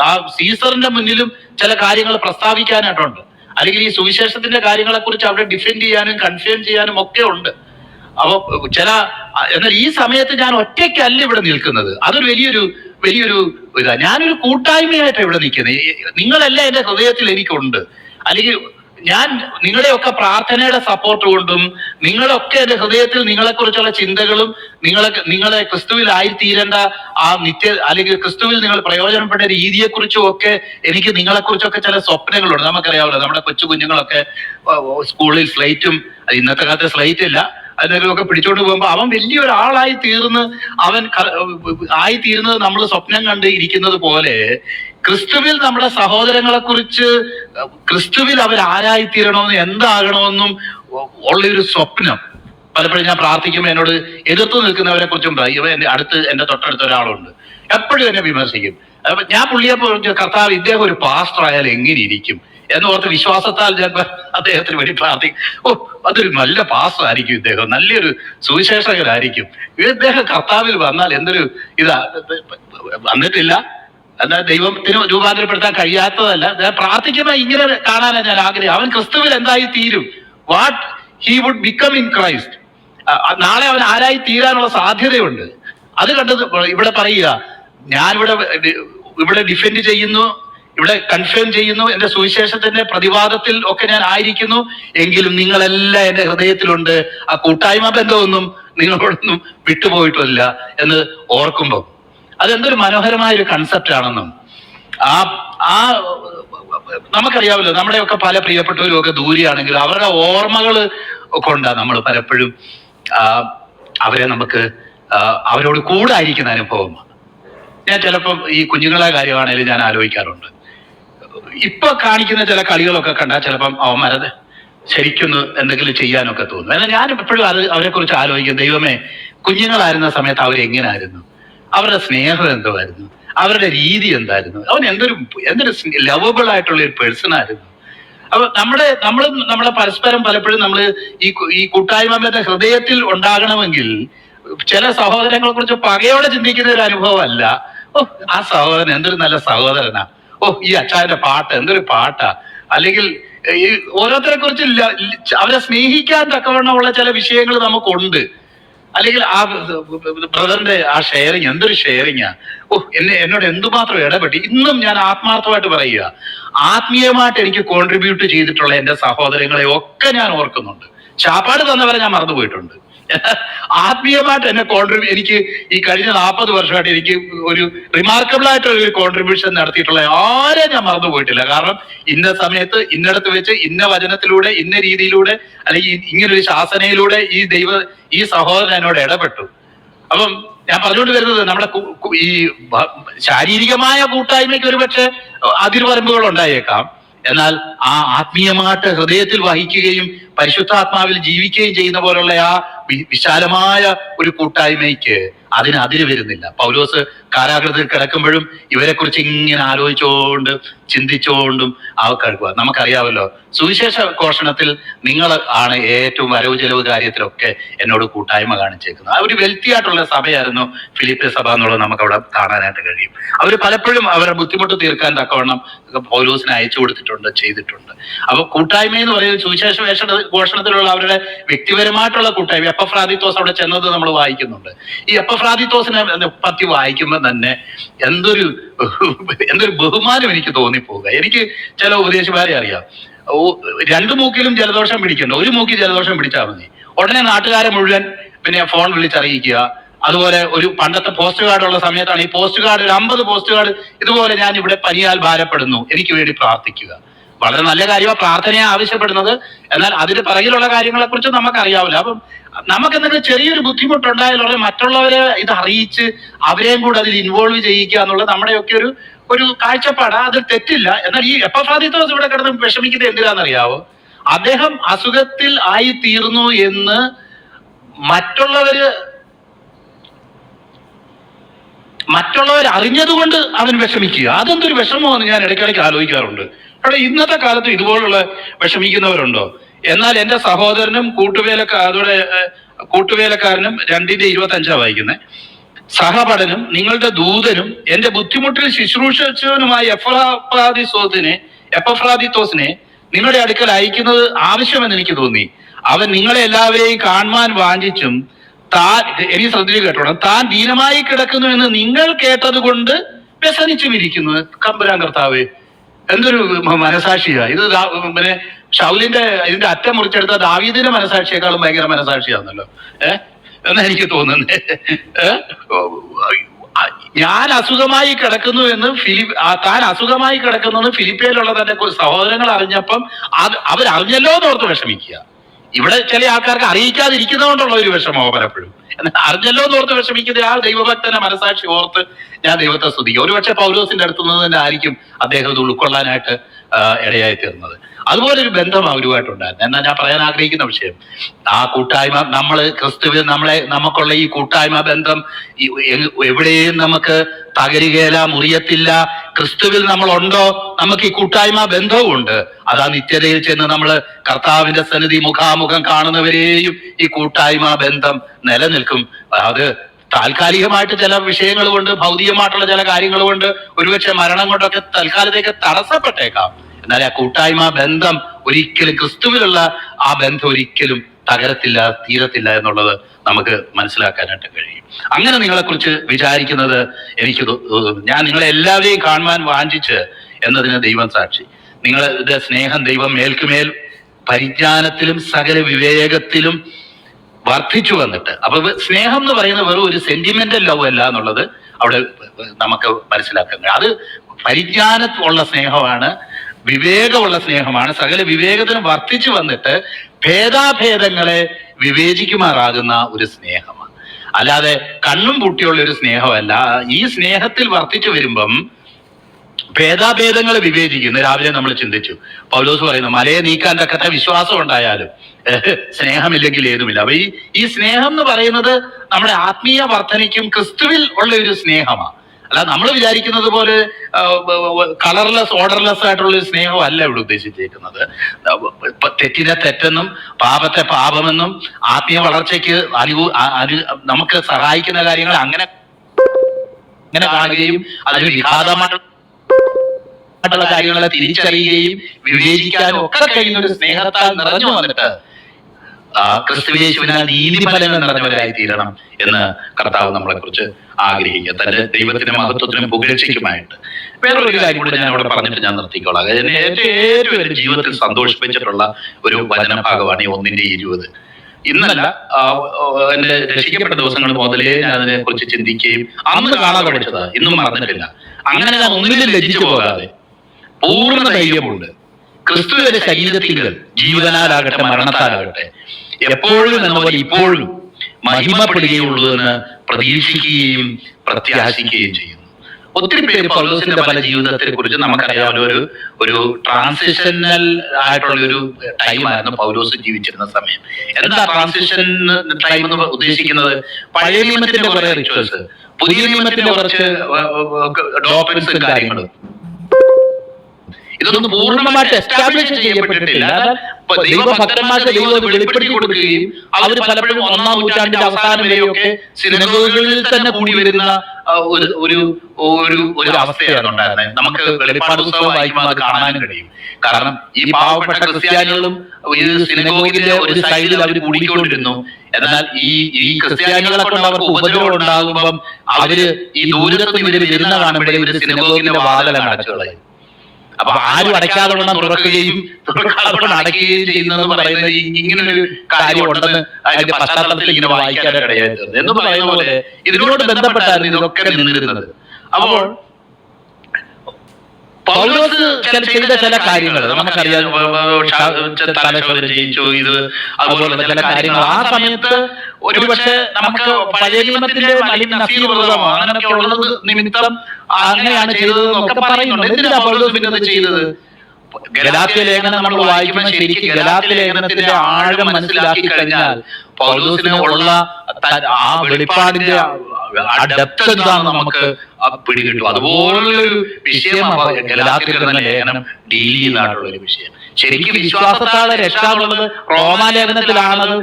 ആ സീസറിന്റെ മുന്നിലും ചില കാര്യങ്ങൾ പ്രസ്താവിക്കാനായിട്ടുണ്ട്. അല്ലെങ്കിൽ ഈ സുവിശേഷത്തിന്റെ കാര്യങ്ങളെ കുറിച്ച് അവിടെ ഡിഫെൻഡ് ചെയ്യാനും കൺഫേം ചെയ്യാനും ഒക്കെ ഉണ്ട്. അപ്പൊ ചില എന്നാൽ ഈ സമയത്ത് ഞാൻ ഒറ്റയ്ക്കല്ല ഇവിടെ നിൽക്കുന്നത്. അതൊരു വലിയൊരു വലിയൊരു ഇതാ ഞാനൊരു കൂട്ടായ്മയായിട്ടാണ് ഇവിടെ നിൽക്കുന്നത് നിങ്ങളല്ല എന്റെ ഹൃദയത്തിൽ എനിക്കുണ്ട്. അല്ലെങ്കിൽ ഞാൻ നിങ്ങളുടെയൊക്കെ പ്രാർത്ഥനയുടെ സപ്പോർട്ട് കൊണ്ടും നിങ്ങളൊക്കെ എന്റെ ഹൃദയത്തിൽ നിങ്ങളെക്കുറിച്ചുള്ള ചിന്തകളും നിങ്ങളെ നിങ്ങളെ ക്രിസ്തുവിൽ ആയിത്തീരേണ്ട ആ നിത്യ അല്ലെങ്കിൽ ക്രിസ്തുവിൽ നിങ്ങൾ പ്രയോജനപ്പെട്ട രീതിയെ കുറിച്ചും ഒക്കെ എനിക്ക് നിങ്ങളെക്കുറിച്ചൊക്കെ ചില സ്വപ്നങ്ങളുണ്ട്. നമുക്കറിയാമല്ലോ നമ്മുടെ കൊച്ചു കുഞ്ഞുങ്ങളൊക്കെ സ്കൂളിൽ സ്ലൈറ്റും ഇന്നത്തെ കാലത്ത് സ്ലേറ്റ് ഇല്ല. അതിനൊക്കെ പിടിച്ചോണ്ട് പോകുമ്പോ അവൻ വലിയൊരാളായി തീർന്ന് അവൻ ആയി തീരുന്നത് നമ്മൾ സ്വപ്നം കണ്ട് ഇരിക്കുന്നത് പോലെ ക്രിസ്തുവിൽ നമ്മുടെ സഹോദരങ്ങളെ കുറിച്ച് ക്രിസ്തുവിൽ അവർ ആരായി തീരണമെന്നും എന്താകണമെന്നും ഉള്ളൊരു സ്വപ്നം. പലപ്പോഴും ഞാൻ പ്രാർത്ഥിക്കുമ്പോൾ എന്നോട് എതിർത്ത് നിൽക്കുന്നവരെ കുറിച്ചും ഇവ എന്റെ അടുത്ത് എന്റെ തൊട്ടടുത്ത ഒരാളുണ്ട്. എപ്പോഴും എന്നെ വിമർശിക്കും. അപ്പൊ ഞാൻ പുള്ളിയെ കർത്താവ് ഇദ്ദേഹം ഒരു പാസ്റ്റർ ആയാൽ എങ്ങനെ ഇരിക്കും? എന്ന് ഓർത്ത് വിശ്വാസത്താൽ ഞാൻ അദ്ദേഹത്തിന് വേണ്ടി പ്രാർത്ഥി ഓ അതൊരു നല്ല പാസ്റ്ററായിരിക്കും ഇദ്ദേഹം. നല്ലൊരു സുവിശേഷകരായിരിക്കും. ഇദ്ദേഹം കർത്താവിൽ വന്നാൽ എന്തൊരു ഇതാ വന്നിട്ടില്ല. എന്നാൽ ദൈവത്തിന് രൂപാന്തരപ്പെടുത്താൻ കഴിയാത്തതല്ല. ഞാൻ പ്രാർത്ഥിക്കുമ്പോൾ ഇങ്ങനെ കാണാനാണ് ഞാൻ ആഗ്രഹം. അവൻ ക്രിസ്തുവിൽ എന്തായി തീരും? What he would become in Christ നാളെ അവൻ ആരായി തീരാനുള്ള സാധ്യതയുണ്ട്. അത് കണ്ടത് ഇവിടെ പറയുക ഞാനിവിടെ ഇവിടെ ഡിഫെൻഡ് ചെയ്യുന്നു. ഇവിടെ കൺഫേം ചെയ്യുന്നു. എന്റെ സുവിശേഷത്തിന്റെ പ്രതിവാദത്തിൽ ഒക്കെ ഞാൻ ആയിരിക്കുന്നു. എങ്കിലും നിങ്ങളെല്ലാം എന്റെ ഹൃദയത്തിലുണ്ട്. ആ കൂട്ടായ്മ ബന്ധമൊന്നും നിങ്ങളോടൊന്നും വിട്ടുപോയിട്ടില്ല എന്ന് ഓർക്കുമ്പോൾ അതെന്തൊരു മനോഹരമായ ഒരു കൺസെപ്റ്റ് ആണെന്നും. ആ ആ നമുക്കറിയാമല്ലോ നമ്മുടെയൊക്കെ പല പ്രിയപ്പെട്ടവരും ഒക്കെ ദൂരെയാണെങ്കിലും അവരുടെ ഓർമ്മകൾ കൊണ്ടാണ് നമ്മൾ പലപ്പോഴും അവരെ നമുക്ക് അവരോട് കൂടായിരിക്കുന്ന അനുഭവം. ഞാൻ ചിലപ്പം ഈ കുഞ്ഞുങ്ങളെ കാര്യമാണെങ്കിലും ഞാൻ ആലോചിക്കാറുണ്ട്. ഇപ്പൊ കാണിക്കുന്ന ചില കളികളൊക്കെ കണ്ടാൽ ചിലപ്പം അവന്മാരത് ശരിക്കൊന്ന് എന്തെങ്കിലും ചെയ്യാനൊക്കെ തോന്നും. എന്നാൽ ഞാൻ എപ്പോഴും അത് അവരെ കുറിച്ച് ആലോചിക്കും. ദൈവമേ കുഞ്ഞുങ്ങളായിരുന്ന സമയത്ത് അവരെങ്ങനായിരുന്നു അവരുടെ സ്നേഹം എന്തുമായിരുന്നു അവരുടെ രീതി എന്തായിരുന്നു? അവൻ എന്തൊരു എന്തൊരു ലവബിൾ ആയിട്ടുള്ള ഒരു പേഴ്സൺ ആയിരുന്നു. അപ്പൊ നമ്മുടെ നമ്മൾ നമ്മളെ പരസ്പരം പലപ്പോഴും നമ്മൾ ഈ ഈ കൂട്ടായ്മയുടെ ഹൃദയത്തിൽ ഉണ്ടാകണമെങ്കിൽ ചില സഹോദരങ്ങളെ കുറിച്ച് പകയോടെ ചിന്തിക്കുന്ന ഒരു അനുഭവമല്ല. ഓ ആ സഹോദരൻ എന്തൊരു നല്ല സഹോദരനാ. ഓ ഈ അച്ചായന്റെ പാട്ട് എന്തൊരു പാട്ടാ. അല്ലെങ്കിൽ ഈ ഓരോരുത്തരെ കുറിച്ച് അവരെ സ്നേഹിക്കാൻ തക്കവണ്ണമുള്ള ചില വിഷയങ്ങൾ നമുക്കുണ്ട്. അല്ലെങ്കിൽ ആ ബ്രദറിന്റെ ആ ഷെയറിങ് എന്തൊരു ഷെയറിങ്ങാ. ഓ എന്നെ എന്നോട് എന്തുമാത്രം ഇടപെട്ടി. ഇന്നും ഞാൻ ആത്മാർത്ഥമായിട്ട് പറയുക. ആത്മീയമായിട്ട് എനിക്ക് കോൺട്രിബ്യൂട്ട് ചെയ്തിട്ടുള്ള എന്റെ സഹോദരങ്ങളെ ഒക്കെ ഞാൻ ഓർക്കുന്നുണ്ട്. ചാപ്പാട് തന്നവരെ ഞാൻ മറന്നുപോയിട്ടുണ്ട്. ആത്മീയമായിട്ട് എന്നെ കോൺട്രിബ്യൂ എനിക്ക് ഈ കഴിഞ്ഞ നാൽപ്പത് വർഷമായിട്ട് എനിക്ക് ഒരു റിമാർക്കബിൾ ആയിട്ടുള്ള ഒരു കോൺട്രിബ്യൂഷൻ നടത്തിയിട്ടുള്ള ആരെയും ഞാൻ മറന്നു പോയിട്ടില്ല. കാരണം ഇന്ന സമയത്ത് ഇന്നടത്ത് വെച്ച് ഇന്ന വചനത്തിലൂടെ ഇന്ന രീതിയിലൂടെ അല്ലെങ്കിൽ ഇങ്ങനൊരു ശാസനയിലൂടെ ഈ ദൈവ ഈ സഹോദരൻ എന്നോട് ഇടപെട്ടു. അപ്പം ഞാൻ പറഞ്ഞുകൊണ്ട് വരുന്നത് നമ്മുടെ ഈ ശാരീരികമായ കൂട്ടായ്മയ്ക്ക് ഒരു പക്ഷേ അതിർവരമ്പുകൾ ഉണ്ടായേക്കാം. എന്നാൽ ആ ആത്മീയമായിട്ട് ഹൃദയത്തിൽ വഹിക്കുകയും പരിശുദ്ധാത്മാവിൽ ജീവിക്കുകയും ചെയ്യുന്ന പോലുള്ള ആ വിശാലമായ ഒരു കൂട്ടായ്മയ്ക്ക് അതിന് അതിര് വരുന്നില്ല. പൗലോസ് കാരാഗ്രഹത്തിൽ കിടക്കുമ്പോഴും ഇവരെക്കുറിച്ച് ഇങ്ങനെ ആലോചിച്ചുകൊണ്ട് ചിന്തിച്ചുകൊണ്ടും ആ കഴിക്കുക നമുക്കറിയാമല്ലോ സുവിശേഷ ഘോഷണത്തിൽ നിങ്ങൾ ആണ് ഏറ്റവും വരവ് ചെലവ് കാര്യത്തിലൊക്കെ എന്നോട് കൂട്ടായ്മ കാണിച്ചേക്കുന്നത്. ആ ഒരു വെൽത്തി ആയിട്ടുള്ള സഭയായിരുന്നു ഫിലിപ്പിയ സഭ എന്നുള്ളത് നമുക്ക് അവിടെ കാണാനായിട്ട് കഴിയും. അവർ പലപ്പോഴും അവരുടെ ബുദ്ധിമുട്ട് തീർക്കാൻ തക്കവണ്ണം പൗലോസിനെ അയച്ചു കൊടുത്തിട്ടുണ്ട് ചെയ്തിട്ടുണ്ട്. അപ്പൊ കൂട്ടായ്മ എന്ന് പറയുന്നത് സുവിശേഷ വേഷണ ഘോഷണത്തിലുള്ള അവരുടെ വ്യക്തിപരമായിട്ടുള്ള കൂട്ടായ്മ. എപ്പഫ്രാദിത്തോസ് അവിടെ ചെന്നത് നമ്മൾ വായിക്കുന്നുണ്ട്. ഈ എപ്പഫ്രാദിത്തോസിനെ പറ്റി വായിക്കുമ്പോൾ തന്നെ എന്തൊരു എന്തൊരു ബഹുമാനം എനിക്ക് തോന്നിപ്പോവുക. എനിക്ക് ചില ഉപദേശിമാരെ അറിയാം. രണ്ടു മൂക്കിലും ജലദോഷം പിടിക്കണ്ട. ഒരു മൂക്കിൽ ജലദോഷം പിടിച്ചാൽ മതി. ഉടനെ നാട്ടുകാരെ മുഴുവൻ പിന്നെ ഫോൺ വിളിച്ചറിയിക്കുക. അതുപോലെ ഒരു പണ്ടത്തെ പോസ്റ്റ് കാർഡുള്ള സമയത്താണ് ഈ പോസ്റ്റ് കാർഡ് ഒരു അമ്പത് പോസ്റ്റ് കാർഡ് ഇതുപോലെ ഞാൻ ഇവിടെ പനിയാൽ ഭാരപ്പെടുന്നു. എനിക്ക് വേണ്ടി പ്രാർത്ഥിക്കുക. വളരെ നല്ല കാര്യമാണ് പ്രാർത്ഥനയെ ആവശ്യപ്പെടുന്നത്. എന്നാൽ അതിന് പിറകിലുള്ള കാര്യങ്ങളെ കുറിച്ച് നമുക്ക് അറിയാവില്ല അപ്പം നമുക്ക് എന്തെങ്കിലും ചെറിയൊരു ബുദ്ധിമുട്ടുണ്ടായാലുള്ള മറ്റുള്ളവരെ ഇത് അറിയിച്ച് അവരെയും കൂടെ അതിൽ ഇൻവോൾവ് ചെയ്യിക്കുക എന്നുള്ളത് നമ്മുടെയൊക്കെ ഒരു ഒരു കാഴ്ചപ്പാട്. അത് തെറ്റില്ല. എന്നാൽ ഈ എപ്പഫാദിത്തോസ് ഇവിടെ കിടന്ന് വിഷമിക്കുന്നത് എന്തിനാണെന്നറിയാവോ? അദ്ദേഹം അസുഖത്തിൽ ആയി തീർന്നു എന്ന് മറ്റുള്ളവര് മറ്റുള്ളവർ അറിഞ്ഞതുകൊണ്ട് അവൻ വിഷമിക്കുക. അതെന്തൊരു വിഷമമാണെന്ന് ഞാൻ ഇടയ്ക്കിടയ്ക്ക് ആലോചിക്കാറുണ്ട്. അവിടെ ഇന്നത്തെ കാലത്ത് ഇതുപോലുള്ള വിഷമിക്കുന്നവരുണ്ടോ? എന്നാൽ എന്റെ സഹോദരനും കൂട്ടുവേലക്കാ അതോടെ കൂട്ടുവേലക്കാരനും രണ്ടിന്റെ ഇരുപത്തി അഞ്ചാ വായിക്കുന്നത് സഹപഠനും നിങ്ങളുടെ ദൂതനും എന്റെ ബുദ്ധിമുട്ടിൽ ശുശ്രൂഷിച്ചവനുമായ എഫ്രാദിസോസിനെ എപ്പഫ്രാദിത്തോസിനെ നിങ്ങളുടെ അടുക്കൽ അയക്കുന്നത് ആവശ്യമെന്ന് എനിക്ക് തോന്നി. അവൻ നിങ്ങളെ എല്ലാവരെയും കാണുവാൻ വാഞ്ചിച്ചും താൻ എനിക്ക് ശ്രദ്ധിച്ച് കേട്ടോണം. താൻ ദീനമായി കിടക്കുന്നു എന്ന് നിങ്ങൾ കേട്ടത് കൊണ്ട് വ്യസനിച്ചും ഇരിക്കുന്നു കമ്പരാൻ കർത്താവേ എന്തൊരു മനസാക്ഷിയാ. ഇത് പിന്നെ ഷൗലിന്റെ ഇതിന്റെ അറ്റം മുറിച്ചെടുത്ത ദാവീദിന്റെ മനസാക്ഷിയെക്കാളും ഭയങ്കര മനസാക്ഷിയാണല്ലോ ഏഹ് എന്നാ എനിക്ക് തോന്നുന്നത് ഞാൻ അസുഖമായി കിടക്കുന്നു എന്ന് ഫിലിപ്പ് താൻ അസുഖമായി കിടക്കുന്നു എന്ന് ഫിലിപ്പയിലുള്ള തന്റെ സഹോദരങ്ങൾ അറിഞ്ഞപ്പം അത് അവരറിഞ്ഞല്ലോ എന്ന് ഓർത്ത് വിഷമിക്കുക. ഇവിടെ ചില ആൾക്കാർക്ക് അറിയിക്കാതിരിക്കുന്നതുകൊണ്ടുള്ള ഒരു വിഷമോ പലപ്പോഴും. അറിഞ്ഞല്ലോ എന്ന് ഓർത്ത് വിഷമിക്കുന്ന ആ ദൈവഭക്തനെ മനസാക്ഷി ഓർത്ത് ഞാൻ ദൈവത്തെ സ്തുതിക്കും. ഒരുപക്ഷെ പൗലോസിന്റെ അടുത്തുനിന്ന് തന്നെ ആയിരിക്കും അദ്ദേഹം ഇത് ഉൾക്കൊള്ളാനായിട്ട് ഇടയായി തീർന്നത്. അതുപോലെ ഒരു ബന്ധം അവരുമായിട്ടുണ്ടായിരുന്നു. എന്നാൽ ഞാൻ പറയാൻ ആഗ്രഹിക്കുന്ന വിഷയം. ആ കൂട്ടായ്മ നമ്മൾ ക്രിസ്തുവിൽ നമ്മളെ നമുക്കുള്ള ഈ കൂട്ടായ്മ ബന്ധം എവിടെയും നമുക്ക് തകരുകയില്ല മുറിയത്തില്ല. ക്രിസ്തുവിൽ നമ്മൾ ഉണ്ടോ നമുക്ക് ഈ കൂട്ടായ്മ ബന്ധവും ഉണ്ട് അതാ നിത്യതയിൽ ചെന്ന് നമ്മൾ കർത്താവിന്റെ സന്നിധി മുഖാമുഖം കാണുന്നവരെയും ഈ കൂട്ടായ്മ ബന്ധം നിലനിൽക്കും. അത് താൽക്കാലികമായിട്ട് ചില വിഷയങ്ങൾ കൊണ്ട് ഭൗതികമായിട്ടുള്ള ചില കാര്യങ്ങൾ കൊണ്ട് ഒരുപക്ഷെ മരണം കൊണ്ടൊക്കെ തൽക്കാലത്തേക്ക് തടസ്സപ്പെട്ടേക്കാം. എന്നാൽ ആ കൂട്ടായ്മ ബന്ധം ഒരിക്കലും ക്രിസ്തുവിലുള്ള ആ ബന്ധം ഒരിക്കലും തകരത്തില്ല തീരത്തില്ല എന്നുള്ളത് നമുക്ക് മനസ്സിലാക്കാനായിട്ട് കഴിയും. അങ്ങനെ നിങ്ങളെക്കുറിച്ച് വിചാരിക്കുന്നത് എനിക്ക് ഞാൻ നിങ്ങളെ എല്ലാവരെയും കാണുവാൻ വാഞ്ചിച്ച് എന്നതിന് ദൈവം സാക്ഷി. നിങ്ങളുടെ സ്നേഹം ദൈവം മേൽക്കുമേൽ പരിജ്ഞാനത്തിലും സകല വിവേകത്തിലും വർദ്ധിച്ചു വന്നിട്ട്. അപ്പൊ സ്നേഹം എന്ന് പറയുന്ന വെറും ഒരു സെന്റിമെന്റൽ ലവ് അല്ല എന്നുള്ളത് അവിടെ നമുക്ക് മനസ്സിലാക്കാൻ കഴിയും. അത് പരിജ്ഞാനമുള്ള സ്നേഹമാണ് വിവേകമുള്ള സ്നേഹമാണ്. സകല വിവേകത്തിനും വർദ്ധിച്ചു വന്നിട്ട് ഭേദാഭേദങ്ങളെ വിവേചിക്കുമാറാകുന്ന ഒരു സ്നേഹമാണ്. അല്ലാതെ കണ്ണും പൂട്ടിയുള്ള ഒരു സ്നേഹമല്ല. ഈ സ്നേഹത്തിൽ വർദ്ധിച്ചു വരുമ്പം ഭേദാഭേദങ്ങൾ വിവേചിക്കുന്നു. രാവിലെ നമ്മൾ ചിന്തിച്ചു. പൗലോസ് പറയുന്നു മലയെ നീക്കാൻ തക്കത്തെ വിശ്വാസം ഉണ്ടായാലും *laughs* സ്നേഹമില്ലെങ്കിൽ ഏതുമില്ല. അപ്പൊ ഈ ഈ സ്നേഹം എന്ന് പറയുന്നത് നമ്മുടെ ആത്മീയ വർധനയ്ക്കും ക്രിസ്തുവിൽ ഉള്ള ഒരു സ്നേഹമാണ് അല്ല നമ്മൾ വിചാരിക്കുന്നത് പോലെ കളർലെസ് ഓർഡർലെസ് ആയിട്ടുള്ള ഒരു സ്നേഹം അല്ല ഇവിടെ ഉദ്ദേശിച്ചിരിക്കുന്നത്. തെറ്റിനെ തെറ്റെന്നും പാപത്തെ പാപമെന്നും ആത്മീയ വളർച്ചയ്ക്ക് അനു- നമുക്ക് സഹായിക്കുന്ന കാര്യങ്ങൾ അങ്ങനെ അങ്ങനെ കാണുകയും അതിന് വിഘാതമായിട്ട് ആയിട്ടുള്ള കാര്യങ്ങളെ തിരിച്ചറിയുകയും വിവേചിക്കാനും ഒക്കെ കഴിയുന്ന ഒരു സ്നേഹത്താൽ നിറഞ്ഞു വന്നിട്ട് ആ ക്രിസ്തുവേശുവിനാൽ നീതിഫലങ്ങൾ നിറഞ്ഞവരായി തീരണം എന്ന് കർത്താവ് നമ്മളെ കുറിച്ച് ആഗ്രഹിക്കുക. തന്റെ ദൈവത്തിന്റെ മഹത്വത്തിനും പുകഴ്ചയ്ക്കുമായിട്ട്. വേറൊരു കാര്യം കൂടി ഞാൻ അവിടെ പറഞ്ഞിട്ട് ഞാൻ നിർത്തിക്കോളാം. എന്നെ ഏറ്റവും ഏറ്റവും എന്റെ ജീവിതത്തിൽ സന്തോഷിപ്പിച്ചിട്ടുള്ള ഒരു വചനഭാഗമാണ് ഈ ഒന്നിന്റെ ഇരുപത്. ഇന്നല്ല എന്റെ രക്ഷിക്കപ്പെട്ട ദിവസങ്ങൾ മുതലേ ഞാൻ അതിനെ കുറിച്ച് ചിന്തിക്കുകയും അന്ന് കാണാതെ പഠിച്ചതാ. ഇന്നും മറന്നിട്ടില്ല. അങ്ങനെ ഞാൻ ഒന്നിലും ലജിച്ചു പോകാതെ പൂർണ ധൈര്യമുണ്ട്. ക്രിസ്തുവിന്റെ ശരീരത്തിങ്കൽ ജീവനാലാകട്ടെ മരണത്താലാകട്ടെ. എപ്പോഴും എന്ന പോലെ ഇപ്പോഴും മഹിമപ്പെടുകയുള്ളൂ എന്ന് പ്രതീക്ഷിക്കുകയും പ്രത്യാശിക്കുകയും ചെയ്യുന്നു. ഒത്തിരി പേര് പൗലോസിന്റെ പല ജീവിതത്തെ കുറിച്ച് നമുക്കറിയാവുന്ന ഒരു ഒരു ട്രാൻസിഷണൽ ആയിട്ടുള്ള ഒരു ടൈമായിരുന്നു പൗലോസ് ജീവിച്ചിരുന്ന സമയം. എന്താ ട്രാൻസിഷൻ ടൈം എന്ന് ഉദ്ദേശിക്കുന്നത്? പഴയ നിയമത്തിന്റെ കുറെ റിച്വൽസ് പുതിയ നിയമത്തിന്റെ കുറച്ച് ഡോക്യുമെന്റ്സും കാര്യങ്ങളും. ഇതൊന്നും പൂർണമായിട്ട് എസ്റ്റാബ്ലിഷ് ചെയ്യപ്പെട്ടിട്ടില്ല. ദൈവഭക്തന്മാർക്ക് ദൈവം അത് വെളിപ്പെടുത്തി കൊടുക്കുകയും അവർ പലപ്പോഴും ഒന്നാം നൂറ്റാണ്ടിന്റെ അവസാനം വരെയൊക്കെ സിനിമകളിൽ തന്നെ കൂടി വരുന്ന ഒരു ഒരു ഒരു ഒരു അവസ്ഥയാണ് ഉണ്ടായിരുന്നത്. നമുക്ക് വെളിപ്പാട് പുസ്തകം വായിക്കുമ്പോൾ അത് കാണാനും കഴിയും. കാരണം ഈ പാവപ്പെട്ട ക്രിസ്ത്യാനികളും ഈ സിനിമകളിലെ ഒരു സൈഡിൽ അവർ കൂടിക്കൊണ്ടിരുന്നു. എന്നാൽ ഈ ഈ ക്രിസ്ത്യാനികളെ കൊണ്ട് അവർക്ക് ഉപദ്രവം ഉണ്ടാകുമ്പം അവർ ഈ ദൂരത്തിൽ ഇവർ വരുന്ന കാണുമ്പോഴേ ഇവർ സിനഗോഗിന്റെ വാതിലാണ് അടച്ചു കളയും അപ്പൊ ആരും അടയ്ക്കാതെ തുറക്കുകയും തുറക്കാതെ അടയ്ക്കുകയും ചെയ്യുന്നതെന്ന് പറയുന്നത് ഇങ്ങനൊരു ഇങ്ങനെ ഒരു കാര്യം ഉണ്ടെന്ന് അതിന്റെ പശ്ചാത്തലത്തിൽ ഇങ്ങനെ വായിക്കാനായിട്ട്. എന്ന് പറയുന്ന പോലെ ഇതിനോട് ബന്ധപ്പെട്ടായിരുന്നു ഇതൊക്കെ നിന്നിരുന്നത്. അപ്പോൾ പൗലോസ് ചെയ്ത ചില കാര്യങ്ങൾ നമുക്കറിയാം. തലശോധന ചെയ്യിച്ചു ഇത് അതുപോലെ ചില കാര്യങ്ങൾ ആ സമയത്ത് ഒരുപക്ഷെ നമുക്ക് പഴയ നിയമത്തിന്റെ നസീർ അങ്ങനെയൊക്കെ ഉള്ളത് നിമിത്തം അങ്ങനെയാണ് ചെയ്തതെന്നൊക്കെ പറയുന്നുണ്ട്. എന്തിനാ പൗലോസ് പിന്നെ ചെയ്തത്? ഗലാത്യ ലേഖനം നമ്മൾ വായിക്കുമ്പോൾ ശരിക്കും ഗലാത്യ ലേഖനത്തിന്റെ ആഴം മനസ്സിലാക്കി കഴിഞ്ഞാൽ പൗലോസിന് ഉള്ള ആ വെളിപ്പാടിന്റെ ആ ഡെപ്ത് എന്താണെന്ന് നമുക്ക് പിടികിട്ടും അതുപോലുള്ളൊരു വിഷയം ഗലാത്യ ലേഖനം ഡീൽ ചെയ്യുന്നതായിട്ടുള്ള ഒരു വിഷയം. ശരിക്കും വിശ്വാസത്താളെ രക്ഷ എന്നുള്ളത് റോമാലേഖനത്തിലാണത്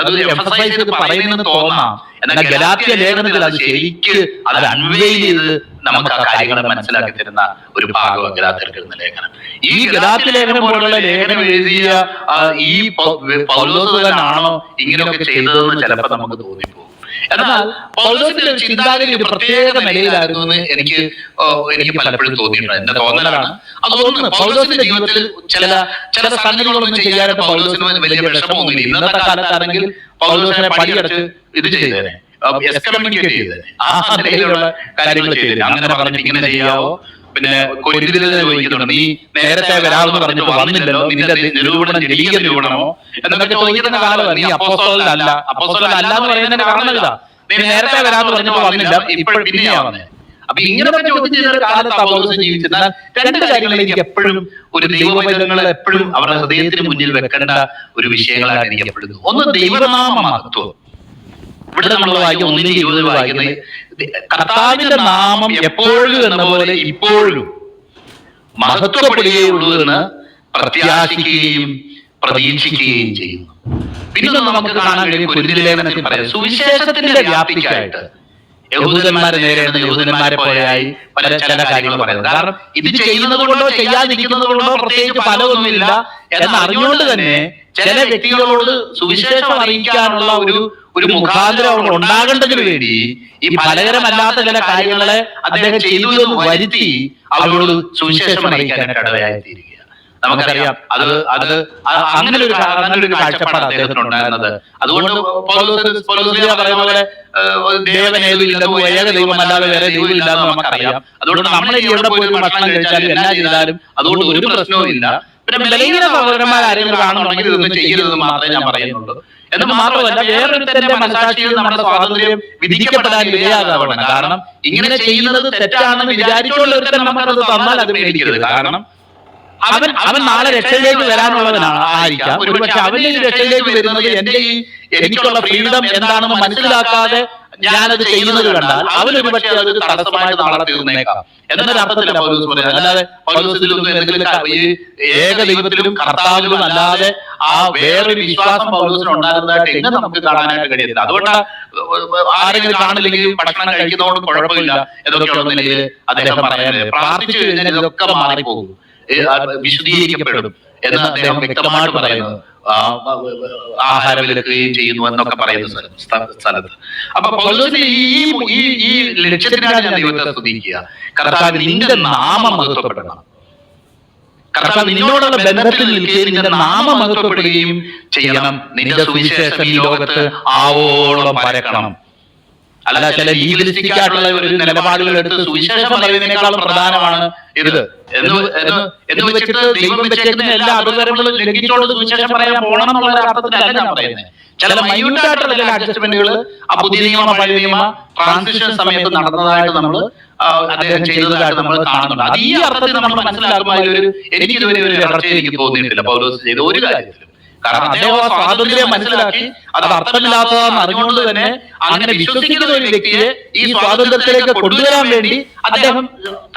അത് എംഫസൈസ് ചെയ്ത് പറയുന്നതെന്ന് തോന്നാം. എന്നാൽ ഗലാത്യ ലേഖനത്തിൽ അത് ശരിക്ക് അത് അൺവെയിൽ ചെയ്ത് നമുക്ക് ആ കാര്യങ്ങളെ മനസ്സിലാക്കി തരുന്ന ഒരു ഭാഗം ഗലാത്യർക്ക് എന്ന ലേഖനം. ഈ ഗലാത്യ ലേഖനം പോലുള്ള ലേഖനം എഴുതിയ ഈ പൗലോസ് തന്നെയാണോ ഇങ്ങനെയൊക്കെ ചെയ്തതെന്ന് ചിലപ്പോൾ നമുക്ക് തോന്നിപ്പോകും. എന്നാൽ പൗലോസിന്റെ ഒരു ചിന്താഗതി ഒരു പ്രത്യേക നിലയിലായിരുന്നു എന്ന് എനിക്ക് എനിക്ക് പലപ്പോഴും തോന്നിയിട്ടുണ്ട്. എന്റെ തോന്നലാണ്? അതൊന്ന് പൗലോസിന്റെ ജീവിതത്തിൽ ചില ചില സംഗതികളൊന്നും ചെയ്യാനായിട്ട് പൗലോസിന് വലിയ വിഷമമൊന്നുമില്ല ഇന്നത്തെ കാലത്താണെങ്കിൽ പൗലോസിനെ പടിയടച്ച് ഇത് ചെയ്തേനെ. എക്സ്കമ്മ്യൂണിക്കേറ്റ് ചെയ്തേനെ. ആ നിലയിലുള്ള കാര്യങ്ങൾ ചെയ്തേനെ. അങ്ങനെ പറഞ്ഞിട്ട് ഇങ്ങനെ ചെയ്യാവോ? പിന്നെ ചോദിക്കുന്നുണ്ട് നീ നേരത്തെ വരാമെന്ന് പറഞ്ഞിട്ട് വന്നില്ലല്ലോ. നിന്റെ നിരൂപണം ജലീയ നിരൂപണമോ? എന്നൊക്കെ ചോദിക്കുന്ന കാലമാണ് നീ അപ്പോസ്തലല്ല അപ്പോസ്തലല്ല എന്ന് പറയുന്നതിന്റെ കാരണം ഇതാ നീ നേരത്തെ വരാമെന്ന് പറഞ്ഞിട്ട് വന്നില്ല. ഇപ്പോൾ പിന്നെയാ വന്നേ അപ്പൊ ഇങ്ങനെ ചോദ്യം ചെയ്ത കാലത്ത് പൗലോസ് ജീവിച്ചെന്നാൽ രണ്ട് കാര്യങ്ങൾ എനിക്ക് എപ്പോഴും ഒരു ദൈവവചനങ്ങൾ എപ്പോഴും അവരുടെ ഹൃദയത്തിന് മുന്നിൽ വെക്കേണ്ട ഒരു വിഷയങ്ങളാണ് എനിക്ക് എപ്പോഴും ഒന്ന് ദൈവനാമ മഹത്വം ഇവിടെ നമ്മൾ വായിക്കും ഒന്നിന് ഇരുപത് വായിക്കുന്നത് കർത്താവിന്റെ നാമം എപ്പോഴും എന്ന പോലെ ഇപ്പോഴും മഹത്വപ്പെടുകയുള്ളൂ എന്ന് പ്രത്യാശിക്കുകയും പ്രതീക്ഷിക്കുകയും ചെയ്യുന്നു. പിന്നെ നമുക്ക് കാണാൻ കഴിയും സുവിശേഷത്തിന്റെ വ്യാപ്തിക്കായിട്ട് യഹൂദന്മാരെ നേരിടുന്ന യഹൂദന്മാരെ പോലെയായി പല ചില കാര്യങ്ങൾ പറയുന്നത് കാരണം ഇത് ചെയ്യുന്നത് കൊണ്ടോ ചെയ്യാതിരിക്കുന്നത് കൊണ്ടോ പ്രത്യേകിച്ച് ഫലമൊന്നുമില്ല എന്ന് അറിഞ്ഞുകൊണ്ട് തന്നെ ചില വ്യക്തികളോട് സുവിശേഷം അറിയിക്കാനുള്ള ഒരു ഒരു മുഖാന്തരം അവർ ഉണ്ടാകേണ്ടതിന് വേണ്ടി ഈ ഫലകരമല്ലാത്ത ചില കാര്യങ്ങളെ അദ്ദേഹം ചെയ്തു വരുത്തി അവരോട് സുവിശേഷം അറിയിക്കാനായിട്ട് ഇടയായിത്തീരുക നമുക്കറിയാം. അത് അത് അങ്ങനെ ഒരു അങ്ങനെ ഒരു കാഴ്ചപ്പാട് അദ്ദേഹത്തിന് ഉണ്ടായിരുന്നത്. അതുകൊണ്ട് പറയുന്ന ദേവൻ ഏതുമില്ലെന്നും ഏക ദൈവമല്ലാതെ വേറെ ദൈവമില്ല എന്ന് നമുക്കറിയാം. അതുകൊണ്ട് നമ്മൾ ഇവിടെ എവിടെ പോയി ഭക്ഷണം കഴിച്ചാലും എന്നാ ചെയ്താലും അതുകൊണ്ട് ഒരു പ്രശ്നവും ഇല്ല. പിന്നെ ബലഹീന സഹോദരന്മാർ ആരെങ്കിലും കാണുന്നുണ്ടെങ്കിൽ ഇതൊന്നും ചെയ്യരുതെന്ന് മാത്രമേ ഞാൻ പറയുന്നുള്ളൂ. എന്ന് മാത്രമല്ല വേറൊരുത്തന്റെ മനസാക്ഷിയിൽ നമ്മുടെ സ്വാതന്ത്ര്യം വിധിക്കപ്പെടാൻ ഇടയാകാവണം കാരണം ഇങ്ങനെ ചെയ്യുന്നത് തെറ്റാണെന്ന് വിചാരിച്ചുകൊണ്ട് ഒരുത്തൻ നമുക്കത് തന്നാൽ അത് മേടിക്കരുത് കാരണം അവൻ അവൻ നാളെ രക്ഷയിലേക്ക് വരാനുള്ളവനാണ് ആയിരിക്കാം ഒരുപക്ഷെ അവന്റെ ഈ രക്ഷയിലേക്ക് വരുന്നത് എന്റെ ഈ എനിക്കുള്ള ഫ്രീഡം എന്താണെന്ന് മനസ്സിലാക്കാതെ ഞാനത് ചെയ്യുന്നത് കണ്ടാൽ അവൻ ഒരുപക്ഷെ അത് തടസ്സമായ നാളെ തീർന്നേക്കാം. എന്നൊരു അർത്ഥത്തിലാണ് പൗലോസ് പറയുന്നത് അല്ലാതെ എന്തെങ്കിലും ഈ ഏക ദൈവത്തിലും കർത്താവിലും അല്ലാതെ ആ വേറൊരു വിശ്വാസം പൗലോസിന് ഉണ്ടാകുന്നതായിട്ട് എങ്ങനെ നമുക്ക് കാണാനായിട്ട് കഴിയത്തില്ല. അതുകൊണ്ട് ആരെങ്കിലും കാണില്ലെങ്കിൽ ഭക്ഷണം കഴിക്കുന്നതുകൊണ്ട് കുഴപ്പമില്ല. എന്നൊക്കെയുള്ള നിലയിൽ അദ്ദേഹം പറയാൻ പ്രാർത്ഥിച്ചു കഴിഞ്ഞാൽ ഇതൊക്കെ മാറിപ്പോകും. വിശുദ്ധീകരിക്കപ്പെടും എന്ന് അദ്ദേഹം വ്യക്തമായിട്ട് പറയുന്നത് ആഹാരം വിലക്കുകയും ചെയ്യുന്നു എന്നൊക്കെ പറയുന്ന സ്ഥലം- സ്ഥ- സ്ഥലത്ത്. അപ്പൊ പൗലോസിന് ഈ ഈ ഈ ലക്ഷ്യത്തിനാണ് ഞാൻ ദൈവത്തെ സ്തുതിക്കുക. കർത്താവ് നിന്റെ നാമം മഹത്വപ്പെടണം. കർത്താവ് നിന്നോടുള്ള ബന്ധത്തിൽ നിൽക്കുകയും നിന്റെ നാമം മഹത്വപ്പെടുകയും ചെയ്യണം. നിന്റെ സുവിശേഷം ഈ ലോകത്ത് ആവോളം പരക്കണം. അല്ല ചില ലീഗലിസ്റ്റിക് ആയിട്ടുള്ള ഒരു നിലപാടുകൾ എടുത്ത് സുവിശേഷം പറയുന്നതിനേക്കാളും പ്രധാനമാണ് ഇത്. എന്ന് വെച്ചിട്ട് ദൈവം വെച്ചേക്കുന്ന എല്ലാ അധികാരങ്ങളും ലംഘിച്ചുകൊണ്ട് സുവിശേഷം പറയാൻ പോകണം എന്നുള്ള അർത്ഥത്തിലല്ല ഞാൻ പറയുന്നത്. ചില മൈന്യൂട്ടായിട്ടുള്ള ചില അഡ്ജസ്റ്റ്മെന്റുകൾ ആ പുതിയ നിയമ പഴയ നിയമ ട്രാൻസിഷൻ സമയത്ത് നടന്നതായിട്ട് നമ്മൾ അദ്ദേഹം ചെയ്തതായിട്ട് നമ്മൾ കാണുന്നുണ്ട്. അത് ഈ അർത്ഥത്തിൽ നമ്മൾ മനസ്സിലാക്കുമ്പോൾ ഒരു എനിക്കിതുവരെ ഒരു ഇടർച്ച എനിക്ക് തോന്നിയിട്ടില്ല. പൗലോസ് ചെയ്ത ഒരു കാര്യത്തിലും. കാരണം അദ്ദേഹം ആ സ്വാതന്ത്ര്യം മനസ്സിലാക്കി അത് അർത്ഥമില്ലാത്തതാണെന്ന് അറിഞ്ഞുകൊണ്ട് തന്നെ അങ്ങനെ വിശ്വസിക്കുന്ന ഒരു വ്യക്തിയെ ഈ സ്വാതന്ത്ര്യത്തിലേക്ക് കൊണ്ടുവരാൻ വേണ്ടി അദ്ദേഹം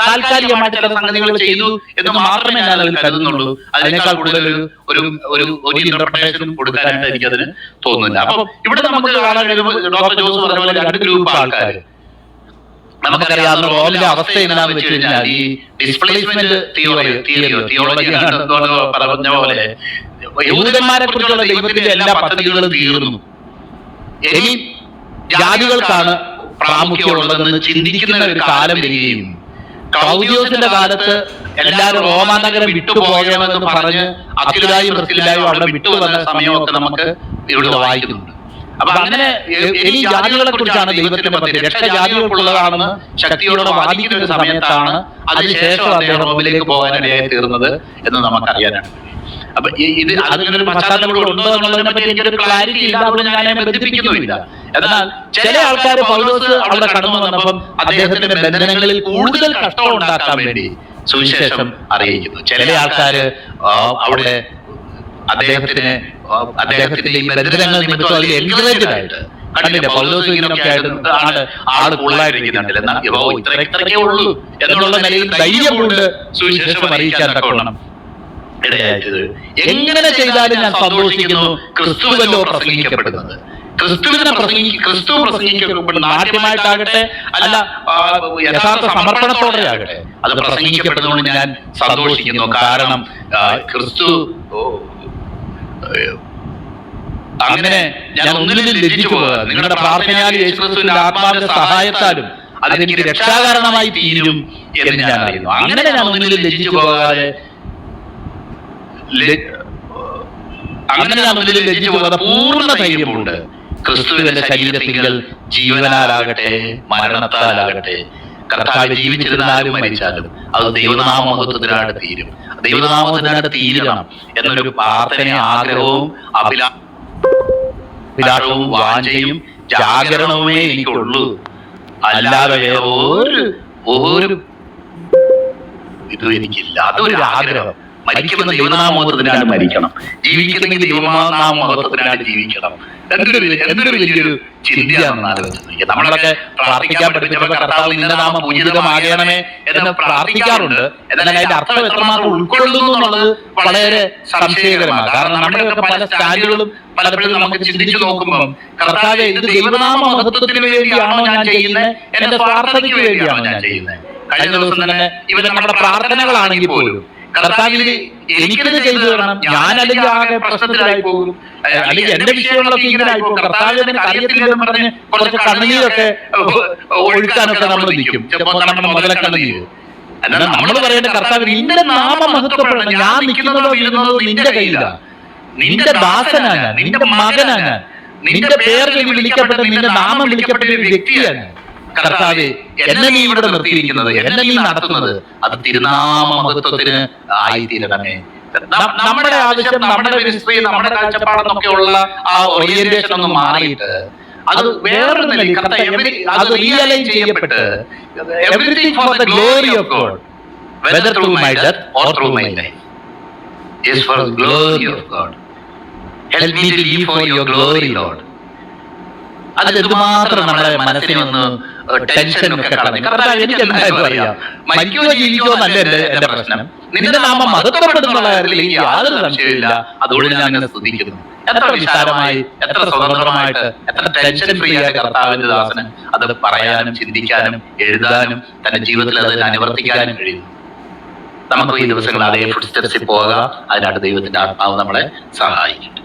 താൽക്കാലികമായിട്ട് ചില സംഗതികൾ ചെയ്തു എന്ന് മാത്രമേ ഞാൻ അതിൽ കരുതുന്നുള്ളൂ. അതിനേക്കാൾ കൂടുതൽ ഒരു ഒരു ഒരു ഇന്റർപ്രിട്ടേഷൻ കൊടുക്കാനായിട്ട് എനിക്കതിന് തോന്നുന്നില്ല. അപ്പൊ ഇവിടെ നമുക്ക് കാണാൻ ഡോക്ടർ ജോസ് പറഞ്ഞ പോലെ രണ്ട് ഗ്രൂപ്പ് ആൾക്കാർ നമുക്കറിയാവുന്ന റോമിലെ അവസ്ഥ എന്താണെന്ന് വെച്ച് കഴിഞ്ഞാൽ ഈ ഡിസ്പ്ലേസ്മെന്റ് തിയോളജി തിയോളജി പറഞ്ഞ പോലെ. യഹൂദന്മാരെ കുറിച്ചുള്ള ദൈവത്തിന്റെ എല്ലാ പദ്ധതികളും തീർന്നു. ഇനി ജാതികൾക്കാണ് പ്രാമുഖ്യമുള്ളതെന്ന് ചിന്തിക്കുന്ന ഒരു കാലം വരികയും ക്ലൗദിയോസിന്റെ കാലത്ത് എല്ലാവരും റോമാനഗരം വിട്ടുപോകണമെന്ന് പറഞ്ഞ് അഖിലായും പ്രസിലായും അവിടെ വിട്ടുവന്ന സമയമൊക്കെ നമുക്ക് ഇവിടെ വായിക്കുന്നുണ്ട്. അപ്പൊ അങ്ങനെ ഇനി ജാതികളെ കുറിച്ചാണ് ദൈവത്തിന്റെ പദ്ധതി. രക്ഷ ജാതികൾക്കുള്ളതാണെന്ന് ശക്തിയോടെ വാദിക്കുന്ന ഒരു സമയത്താണ് അതിനുശേഷം അദ്ദേഹം റോമിലേക്ക് പോകാനിടയായി തീർന്നത് എന്ന് നമുക്കറിയാനാണ്. അപ്പൊ ഇത് അതിനൊരു ഉണ്ടോ എന്നുള്ളതിനെ പറ്റി എനിക്കൊരു ക്ലാരിറ്റി ഇല്ല അതുകൊണ്ട് ഞാൻ അതിനെ ബന്ധിപ്പിക്കുന്നുമില്ല. എന്നാൽ ചില ആൾക്കാർ പൗലോസ് അവിടെ കടന്നു വന്നപ്പം അദ്ദേഹത്തിന്റെ ബന്ധനങ്ങളിൽ കൂടുതൽ കഷ്ടം ഉണ്ടാക്കാൻ വേണ്ടി സുവിശേഷം അറിയിക്കുന്നു. ചില ആൾക്കാര് അവിടെ അദ്ദേഹത്തിന് അദ്ദേഹത്തിന്റെ ഈ ബന്ധനങ്ങൾ നിമിത്തം അതിൽ എൻകറേജഡ് ആയിട്ട് കണ്ടില്ല പൗലോസ് ഇങ്ങനെയൊക്കെ ആയിട്ട് ആണ് ആൾ കൂടുതലായിരിക്കുന്നുണ്ടല്ലോ എന്നാൽ ഇവ ഇത്രയൊക്കെ ഉള്ളൂ എന്നുള്ള നിലയിൽ ധൈര്യമുണ്ട് സുവിശേഷം അറിയിക്കാൻ തക്കവണ്ണം. ഇടയായത് എങ്ങനെ ചെയ്താലും ഞാൻ സന്തോഷിക്കുന്നു. ക്രിസ്തുവല്ലോ പ്രസംഗിക്കപ്പെടുന്നത്. ക്രിസ്തുവിനെ പ്രസംഗി ക്രിസ്തു പ്രസംഗിക്കപ്പെടുന്ന ആദ്യമായിട്ടാകട്ടെ അല്ല യഥാർത്ഥ സമർപ്പണത്തോടെ ആകട്ടെ അത് പ്രസംഗിക്കപ്പെടുന്നതുകൊണ്ട് ഞാൻ സന്തോഷിക്കുന്നു. കാരണം ക്രിസ്തു അങ്ങനെ ഞാൻ ഒന്നിലും പോകാതെ നിങ്ങളുടെ പ്രാർത്ഥനയാലും യേശുക്രിസ്തുവിന്റെ ആത്മാവിന്റെ സഹായത്താലും അതെനിക്ക് രക്ഷാകാരണമായി തീരും എന്ന് ഞാൻ അറിയുന്നു. അങ്ങനെ ഞാൻ ഒന്നിലും ലജിച്ചു പോകാതെ അങ്ങനെ ഞാൻ ഒന്നിലും ലജ്ജിച്ചു പോകാതെ പൂർണ ധൈര്യമുണ്ട്. ക്രിസ്തുവിന്റെ ശരീരത്തിങ്കൽ ജീവനാലാകട്ടെ മരണത്താലാകട്ടെ കർത്താവ് ജീവിച്ചിരുന്നാലും മരിച്ചാലും അത് ദൈവനാമഹത്വത്തിനായിട്ട് തീരും. ദൈവനാമത്തിനാണ് തീരണം എന്നൊരു പ്രാർത്ഥന ആഗ്രഹവും അഭിലാ അഭിലാഷവും വാഞ്ചയും ജാഗരണവുമേ എനിക്കുള്ളൂ. അല്ലാതെ ഒരു ഒരു ഇതും എനിക്കില്ല. അതൊരു ആഗ്രഹം. മരിക്കുന്ന ദൈവനാമോഹത്തിനാണ് മരിക്കണം. ജീവിക്കുന്നെങ്കിൽ ദൈവനാമോഹത്തിനാണ് ജീവിക്കണം. എന്തൊരു എന്തൊരു വലിയൊരു ചിന്തയാണ് ആലോചിച്ചത് നമ്മളൊക്കെ പ്രാർത്ഥിക്കാൻ പഠിപ്പിച്ചപ്പോൾ കർത്താവ് നിന്റെ നാമം പൂജിതമാകണമേ എന്ന് പ്രാർത്ഥിക്കാറുണ്ട്. എന്നാൽ അതിന്റെ അർത്ഥം എത്രമാത്രം ഉൾക്കൊള്ളുന്നു എന്നുള്ളത് വളരെ സംശയകരമാണ്. കാരണം നമ്മുടെയൊക്കെ പല സ്റ്റാൻഡുകളും പലപ്പോഴും നമുക്ക് ചിന്തിച്ചു നോക്കുമ്പോൾ കർത്താവ് ഇത് ദൈവനാമ മഹത്വത്തിന് വേണ്ടിയാണോ ഞാൻ ചെയ്യുന്നത് എന്റെ സ്വാർത്ഥതയ്ക്ക് വേണ്ടിയാണോ ഞാൻ ചെയ്യുന്നത് കഴിഞ്ഞ ദിവസം തന്നെ ഇവൻ നമ്മുടെ പ്രാർത്ഥനകളാണെങ്കിൽ പോലും കർത്താവിൽ എനിക്കിത് ചെയ്തു തരണം. ഞാൻ അല്ലെങ്കിൽ ആകെ പ്രശ്നത്തിലായി പോകും. അല്ലെങ്കിൽ എന്റെ വിഷയങ്ങളൊക്കെ ഇങ്ങനെ ആയി പോകും. കർത്താവ് നിനക്ക് അറിയത്തില്ലെന്ന് പറഞ്ഞ് കുറച്ച് കണ്ണുനീരൊക്കെ ഒഴുക്കാനൊക്കെ നമ്മൾ നിൽക്കും. നമ്മുടെ മുതല കണ്ണുനീര് അല്ലാതെ നമ്മൾ പറയേണ്ട കർത്താവ് നിന്റെ നാമം മഹത്വപ്പെടണം. ഞാൻ നിൽക്കുന്നതോ ഇരുന്നതോ നിന്റെ കയ്യിലാണ് നിന്റെ ദാസനാണ് നിന്റെ മകനാണ് നിന്റെ പേർ വിളിക്കപ്പെട്ട നിന്റെ നാമം വിളിക്കപ്പെട്ട ഒരു വ്യക്തിയാണ്. കർത്താവെ എന്നെ നീ ഇവിടെ നിർത്തിയിരിക്കുന്നത് എന്നെ നീ നടത്തുന്നത് അത് തിരുനാമ മഹത്വത്തിന് ആയിത്തീരണമേ നമ്മുടെ ആവശ്യം നമ്മുടെ മിനിസ്ട്രി നമ്മുടെ കാഴ്ചപ്പാടെന്നൊക്കെയുള്ള ആ ഓറിയന്റേഷൻ ഒന്ന് മാറിയിട്ട് അത് വേറൊരു നിലയിൽ അത് realise ചെയ്യപ്പെട്ട് everything for the glory of God whether through my death or through my life is for glory of God. Help me to live for your glory, Lord. അത് എന്തുമാത്രം നമ്മുടെ മനസ്സിനെ ഒന്ന് ടെൻഷനൊക്കെ കളഞ്ഞു കർത്താവ് എനിക്ക് എന്തായാലും അറിയാം മരിക്കുകയോ ജീവിക്കുകയോ എന്നല്ല എന്റെ എന്റെ പ്രശ്നം. നിന്റെ നാമം മഹത്വപ്പെടുന്നുള്ള കാര്യത്തിൽ എനിക്ക് യാതൊരു സംശയമില്ല അതുകൊണ്ട് ഞാൻ എന്നെ സ്തുതിക്കുന്നു. എത്ര വിശാലമായി എത്ര സ്വതന്ത്രമായിട്ട് എത്ര ടെൻഷൻ ഫ്രീ ആയ കർത്താവിന്റെ ദാസന് അത് പറയാനും ചിന്തിക്കാനും എഴുതാനും തന്റെ ജീവിതത്തിൽ അത് അനുവർത്തിക്കാനും കഴിയുന്നു നമുക്ക് ഈ ദിവസങ്ങൾ അതേ ഫുഡ് സ്റ്റെപ്സിൽ പോകാം. അതിനായിട്ട് ദൈവത്തിന്റെ ആത്മാവ് നമ്മളെ സഹായിക്കട്ടെ.